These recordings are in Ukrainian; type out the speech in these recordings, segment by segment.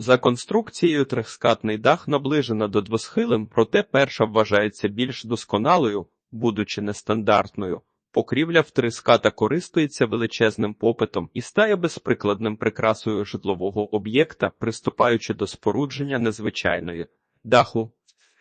За конструкцією трьохскатний дах наближена до двосхилим, проте перша вважається більш досконалою, будучи нестандартною. Покрівля в три ската користується величезним попитом і стає безприкладним прикрасою житлового об'єкта, приступаючи до спорудження незвичайної даху.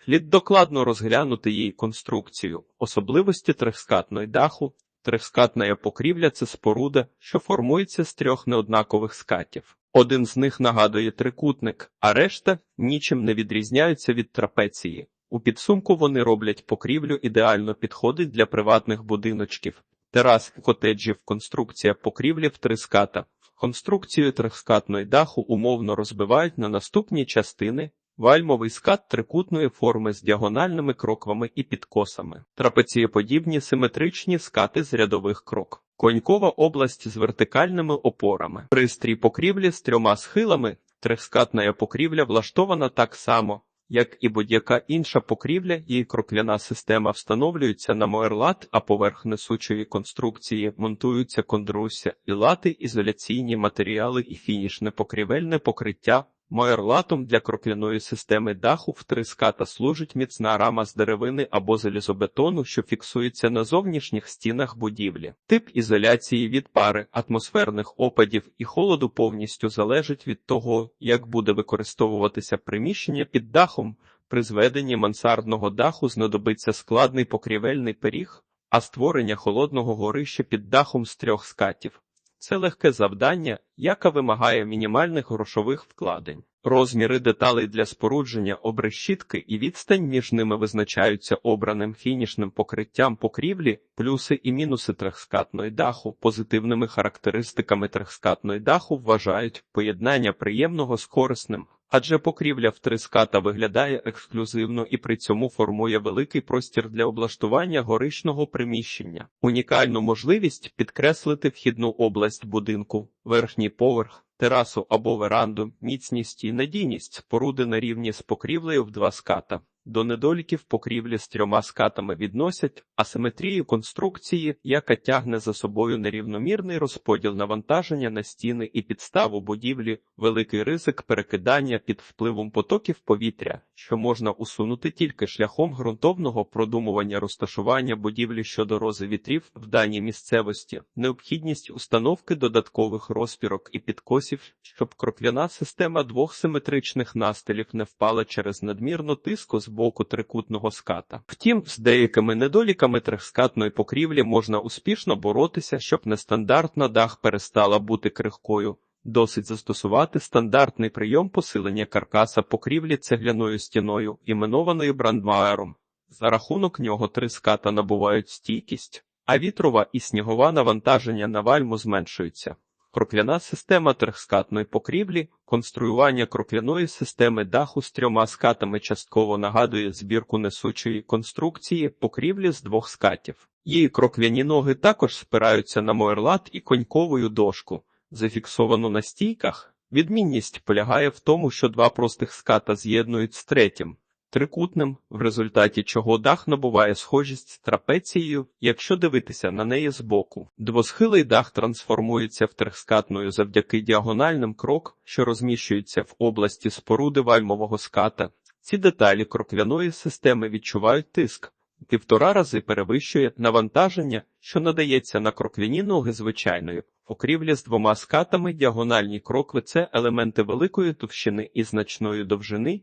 Слід докладно розглянути її конструкцію, особливості трьохскатної даху. Трьохскатна покрівля це споруда, що формується з трьох неоднакових скатів. Один з них нагадує трикутник, а решта нічим не відрізняються від трапеції. У підсумку вони роблять покрівлю ідеально підходить для приватних будиночків. Терас котеджів конструкція покрівлі в три ската. Конструкцію трьохскатної даху умовно розбивають на наступні частини. Вальмовий скат трикутної форми з діагональними кроквами і підкосами, трапецієподібні симетричні скати з рядових крок, конькова область з вертикальними опорами, пристрій покрівлі з трьома схилами, трьохскатна покрівля влаштована так само, як і будь-яка інша покрівля, її крокляна система встановлюється на моерлат, а поверх несучої конструкції монтуються кондрусся і лати, ізоляційні матеріали і фінішне покрівельне покриття. Моерлатом для крокляної системи даху в три ската служить міцна рама з деревини або залізобетону, що фіксується на зовнішніх стінах будівлі. Тип ізоляції від пари, атмосферних опадів і холоду повністю залежить від того, як буде використовуватися приміщення під дахом. При зведенні мансардного даху знадобиться складний покрівельний пиріг, а створення холодного горища під дахом з трьох скатів. Це легке завдання, яке вимагає мінімальних грошових вкладень. Розміри деталей для спорудження обрешітки і відстань між ними визначаються обраним фінішним покриттям покрівлі, плюси і мінуси трехскатної даху. Позитивними характеристиками трехскатної даху вважають поєднання приємного з корисним, адже покрівля в три виглядає ексклюзивно і при цьому формує великий простір для облаштування горичного приміщення, унікальну можливість підкреслити вхідну область будинку, верхній поверх, терасу або веранду, міцність і надійність споруди на рівні з покрівлею в два ската. До недоліків покрівлі з трьома скатами відносять асиметрію конструкції, яка тягне за собою нерівномірний розподіл навантаження на стіни і підставу будівлі, великий ризик перекидання під впливом потоків повітря, що можна усунути тільки шляхом ґрунтовного продумування розташування будівлі щодо рози вітрів в даній місцевості, необхідність установки додаткових розпірок і підкосів, щоб кроквяна система двох симетричних настилів не впала через надмірну тиску з боку трикутного ската. Втім, з деякими недоліками трьохскатної покрівлі можна успішно боротися, щоб нестандартна дах перестала бути крихкою. Досить застосувати стандартний прийом посилення каркаса покрівлі цегляною стіною, іменованою брандмаером. За рахунок нього три ската набувають стійкість, а вітрова і снігова навантаження на вальму зменшуються. Крокляна система трьохскатної покрівлі, конструювання крокляної системи даху з трьома скатами частково нагадує збірку несучої конструкції покрівлі з двох скатів. Її крокляні ноги також спираються на моерлат і коньковою дошку, зафіксовану на стійках. Відмінність полягає в тому, що два простих ската з'єднують з третім трикутним, в результаті чого дах набуває схожість з трапецією, якщо дивитися на неї збоку. Двосхилий дах трансформується в трьохскатною завдяки діагональним крок, що розміщується в області споруди вальмового ската. Ці деталі кроквяної системи відчувають тиск. Півтора рази перевищує навантаження, що надається на кроквяні ноги звичайної. Покрівлі з двома скатами діагональні крокви це елементи великої товщини і значної довжини,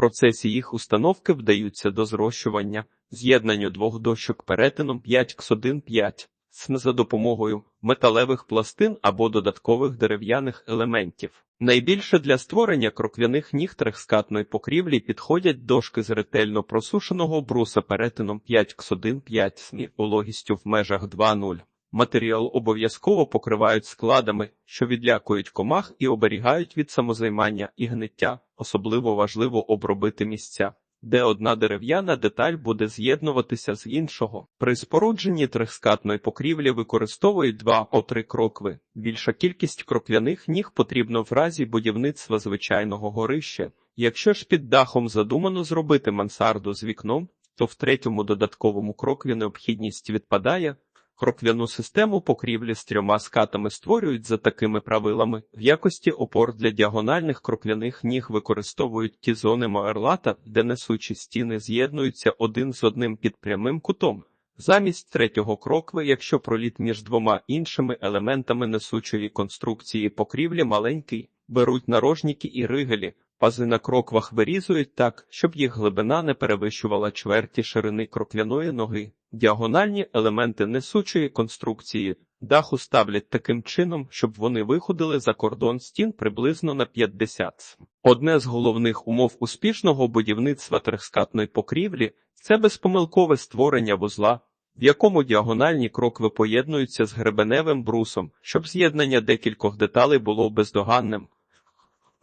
процесі їх установки вдаються до зрощування, з'єднанню двох дощок перетином 5 кс 1 5 за допомогою металевих пластин або додаткових дерев'яних елементів. Найбільше для створення кроквяних ніг трехскатної покрівлі підходять дошки з ретельно просушеного бруса перетином 5 кс 1 5 см вологістю в межах 2,0. Матеріал обов'язково покривають складами, що відлякують комах і оберігають від самозаймання і гниття. Особливо важливо обробити місця, де одна дерев'яна деталь буде з'єднуватися з іншого. При спорудженні трьохскатної покрівлі використовують два о три крокви. Більша кількість кроквяних ніг потрібно в разі будівництва звичайного горища. Якщо ж під дахом задумано зробити мансарду з вікном, то в третьому додатковому крокві необхідність відпадає. Кроквяну систему покрівлі з трьома скатами створюють за такими правилами. В якості опор для діагональних кроквяних ніг використовують ті зони моерлата, де несучі стіни з'єднуються один з одним під прямим кутом. Замість третього крокви, якщо проліт між двома іншими елементами несучої конструкції покрівлі маленький, беруть нарожники і ригелі, пази на кроквах вирізують так, щоб їх глибина не перевищувала чверті ширини кроквяної ноги. Діагональні елементи несучої конструкції даху ставлять таким чином, щоб вони виходили за кордон стін приблизно на 50 Одне з головних умов успішного будівництва трехскатної покрівлі це безпомилкове створення вузла, в якому діагональні крокви поєднуються з гребеневим брусом, щоб з'єднання декількох деталей було бездоганним.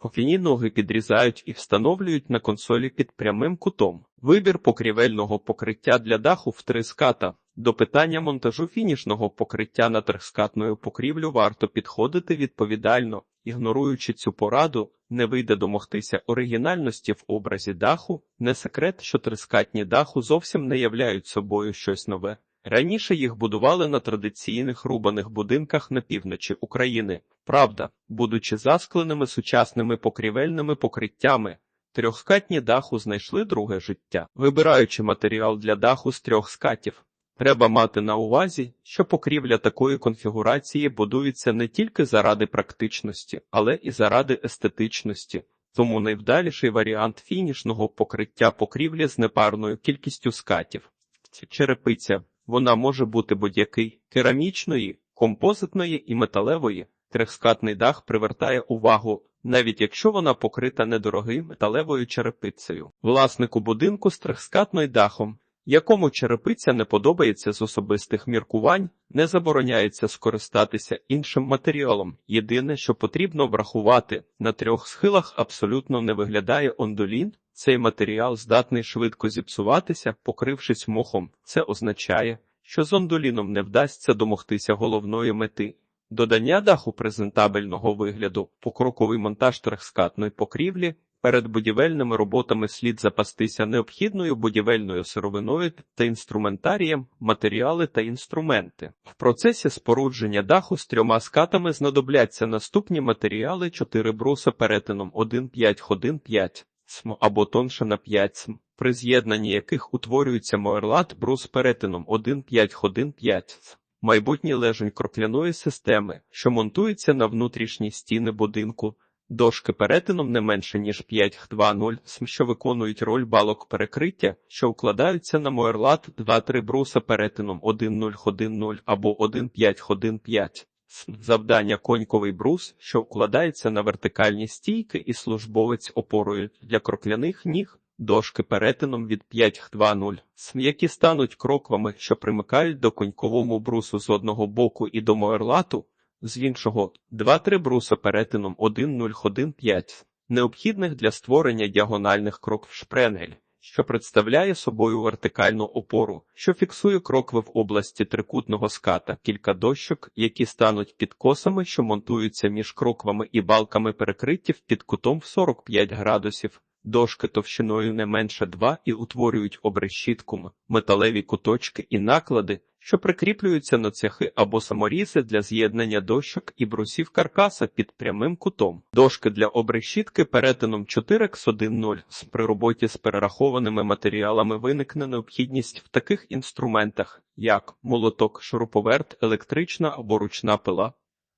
Кофіні ноги підрізають і встановлюють на консолі під прямим кутом. Вибір покрівельного покриття для даху в три ската. До питання монтажу фінішного покриття на трьохскатною покрівлю варто підходити відповідально, ігноруючи цю пораду, не вийде домогтися оригінальності в образі даху. Не секрет, що трискатні даху зовсім не являють собою щось нове. Раніше їх будували на традиційних рубаних будинках на півночі України. Правда, будучи заскленими сучасними покрівельними покриттями, трьохскатні даху знайшли друге життя. Вибираючи матеріал для даху з трьох скатів, треба мати на увазі, що покрівля такої конфігурації будується не тільки заради практичності, але і заради естетичності. Тому найвдаліший варіант фінішного покриття покрівлі з непарною кількістю скатів. Черепиця вона може бути будь-який керамічної, композитної і металевої. Трьохскатний дах привертає увагу, навіть якщо вона покрита недорогою металевою черепицею. Власнику будинку з трьохскатною дахом, якому черепиця не подобається з особистих міркувань, не забороняється скористатися іншим матеріалом. Єдине, що потрібно врахувати, на трьох схилах абсолютно не виглядає ондолін. Цей матеріал здатний швидко зіпсуватися, покрившись мохом. Це означає, що з ондоліном не вдасться домогтися головної мети. Додання даху презентабельного вигляду, покроковий монтаж трехскатної покрівлі. Перед будівельними роботами слід запастися необхідною будівельною сировиною та інструментарієм, матеріали та інструменти. В процесі спорудження даху з трьома скатами знадобляться наступні матеріали 4 бруса перетином 1,5 х 5 см або тонше на 5 см, при з'єднанні яких утворюється моерлат брус перетином 1,5 х 5 см. Майбутній лежень крокляної системи, що монтується на внутрішні стіни будинку, дошки перетином не менше ніж 5 х 2,0 см, що виконують роль балок перекриття, що укладаються на моерлат 2-3 бруса перетином 1,0 х 1,0 або 1,5 х 1,5 см. Завдання коньковий брус, що укладається на вертикальні стійки і службовець опорою для крокляних ніг. Дошки перетином від 5 х 2,0 см, які стануть кроквами, що примикають до коньковому брусу з одного боку і до моерлату, з іншого 2-3 бруса перетином 1,0 х 1,5 необхідних для створення діагональних крокв шпренгель, що представляє собою вертикальну опору, що фіксує крокви в області трикутного ската, кілька дощок, які стануть підкосами, що монтуються між кроквами і балками перекриттів під кутом в 45 градусів. Дошки товщиною не менше 2 і утворюють обрешітку, металеві куточки і наклади, що прикріплюються на цехи або саморізи для з'єднання дощок і брусів каркаса під прямим кутом. Дошки для обрешітки перетином 4 х 1,0 при роботі з перерахованими матеріалами виникне необхідність в таких інструментах, як молоток, шуруповерт, електрична або ручна пила,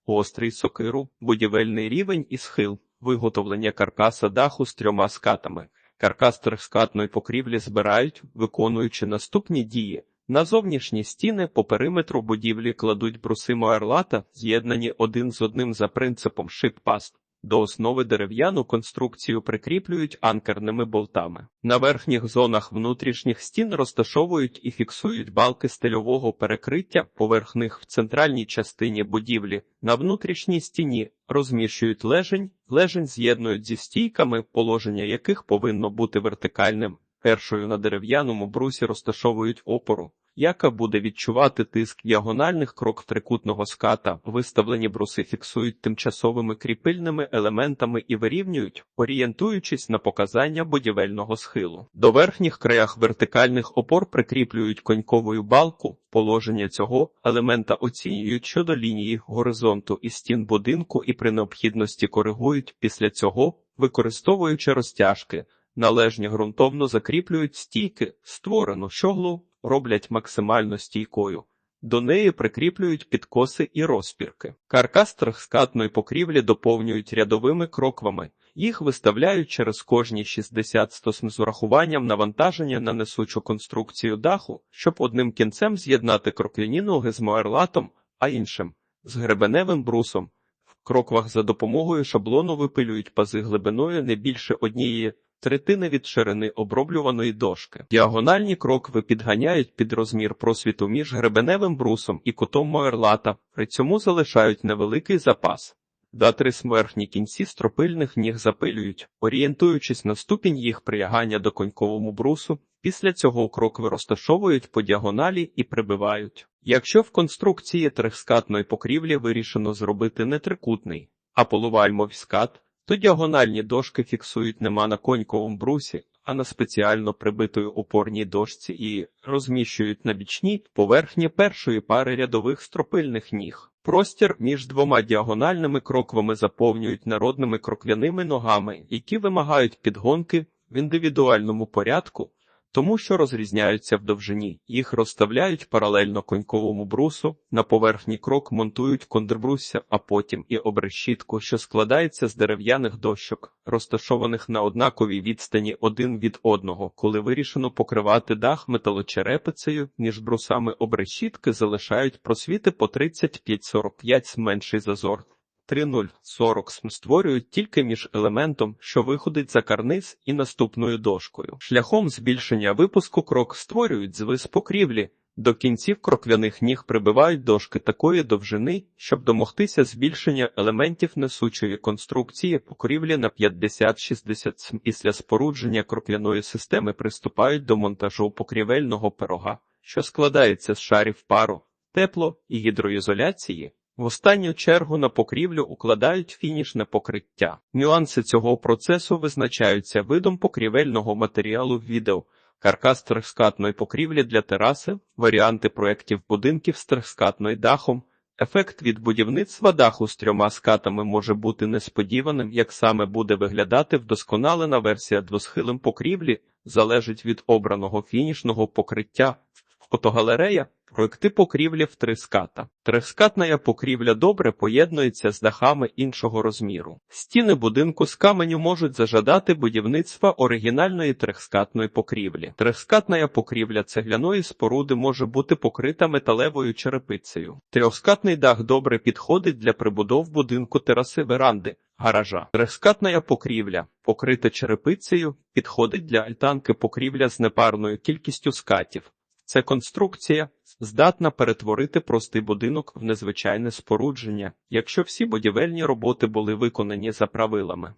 гострий сокиру, будівельний рівень і схил. Виготовлення каркаса даху з трьома скатами. Каркас трьохскатної покрівлі збирають, виконуючи наступні дії. На зовнішні стіни по периметру будівлі кладуть бруси моерлата, з'єднані один з одним за принципом шип-паст. До основи дерев'яну конструкцію прикріплюють анкерними болтами. На верхніх зонах внутрішніх стін розташовують і фіксують балки стильового перекриття, поверх них в центральній частині будівлі. На внутрішній стіні розміщують лежень, лежень з'єднують зі стійками, положення яких повинно бути вертикальним. Першою на дерев'яному брусі розташовують опору, яка буде відчувати тиск діагональних крок трикутного ската. Виставлені бруси фіксують тимчасовими кріпильними елементами і вирівнюють, орієнтуючись на показання будівельного схилу. До верхніх краях вертикальних опор прикріплюють коньковою балку. Положення цього елемента оцінюють щодо лінії горизонту і стін будинку і при необхідності коригують після цього, використовуючи розтяжки. Належні ґрунтовно закріплюють стійки, створену щоглу, роблять максимально стійкою. До неї прикріплюють підкоси і розпірки. Каркас трьохскатної покрівлі доповнюють рядовими кроквами. Їх виставляють через кожні 60 стосм з урахуванням навантаження на несучу конструкцію даху, щоб одним кінцем з'єднати крокляні ноги з моерлатом, а іншим з гребеневим брусом. В кроквах за допомогою шаблону випилюють пази глибиною не більше однієї третини від ширини оброблюваної дошки. Діагональні крокви підганяють під розмір просвіту між гребеневим брусом і кутом моерлата, при цьому залишають невеликий запас. Датрис верхні кінці стропильних ніг запилюють, орієнтуючись на ступінь їх прилягання до коньковому брусу, після цього крокви розташовують по діагоналі і прибивають. Якщо в конструкції трехскатної покрівлі вирішено зробити не трикутний, а полувальмовий скат, то діагональні дошки фіксують нема на коньковому брусі, а на спеціально прибитої опорній дошці і розміщують на бічній поверхні першої пари рядових стропильних ніг. Простір між двома діагональними кроквами заповнюють народними кроквяними ногами, які вимагають підгонки в індивідуальному порядку, тому що розрізняються в довжині. Їх розставляють паралельно коньковому брусу, на поверхні крок монтують контрбрусся, а потім і обрешітку, що складається з дерев'яних дощок, розташованих на однаковій відстані один від одного. Коли вирішено покривати дах металочерепицею, між брусами обрешітки залишають просвіти по 35-45 менший зазор. 3.0.40 см створюють тільки між елементом, що виходить за карниз, і наступною дошкою. Шляхом збільшення випуску крок створюють звис покрівлі. До кінців кроквяних ніг прибивають дошки такої довжини, щоб домогтися збільшення елементів несучої конструкції покрівлі на 50-60 см. Після спорудження кроквяної системи приступають до монтажу покрівельного пирога, що складається з шарів пару, тепло і гідроізоляції. В останню чергу на покрівлю укладають фінішне покриття. Нюанси цього процесу визначаються видом покрівельного матеріалу в відео, каркас трьохскатної покрівлі для тераси, варіанти проєктів будинків з трьохскатною дахом. Ефект від будівництва даху з трьома скатами може бути несподіваним, як саме буде виглядати вдосконалена версія двосхилим покрівлі, залежить від обраного фінішного покриття. Фотогалерея Проекти покрівлі в три ската. Трискатна покрівля добре поєднується з дахами іншого розміру. Стіни будинку з каменю можуть зажадати будівництва оригінальної трехскатної покрівлі. Трехскатна покрівля цегляної споруди може бути покрита металевою черепицею. Трьохскатний дах добре підходить для прибудов будинку тераси веранди. Гаража. Трехскатна покрівля, покрита черепицею, підходить для альтанки покрівля з непарною кількістю скатів. Це конструкція здатна перетворити простий будинок в незвичайне спорудження, якщо всі будівельні роботи були виконані за правилами.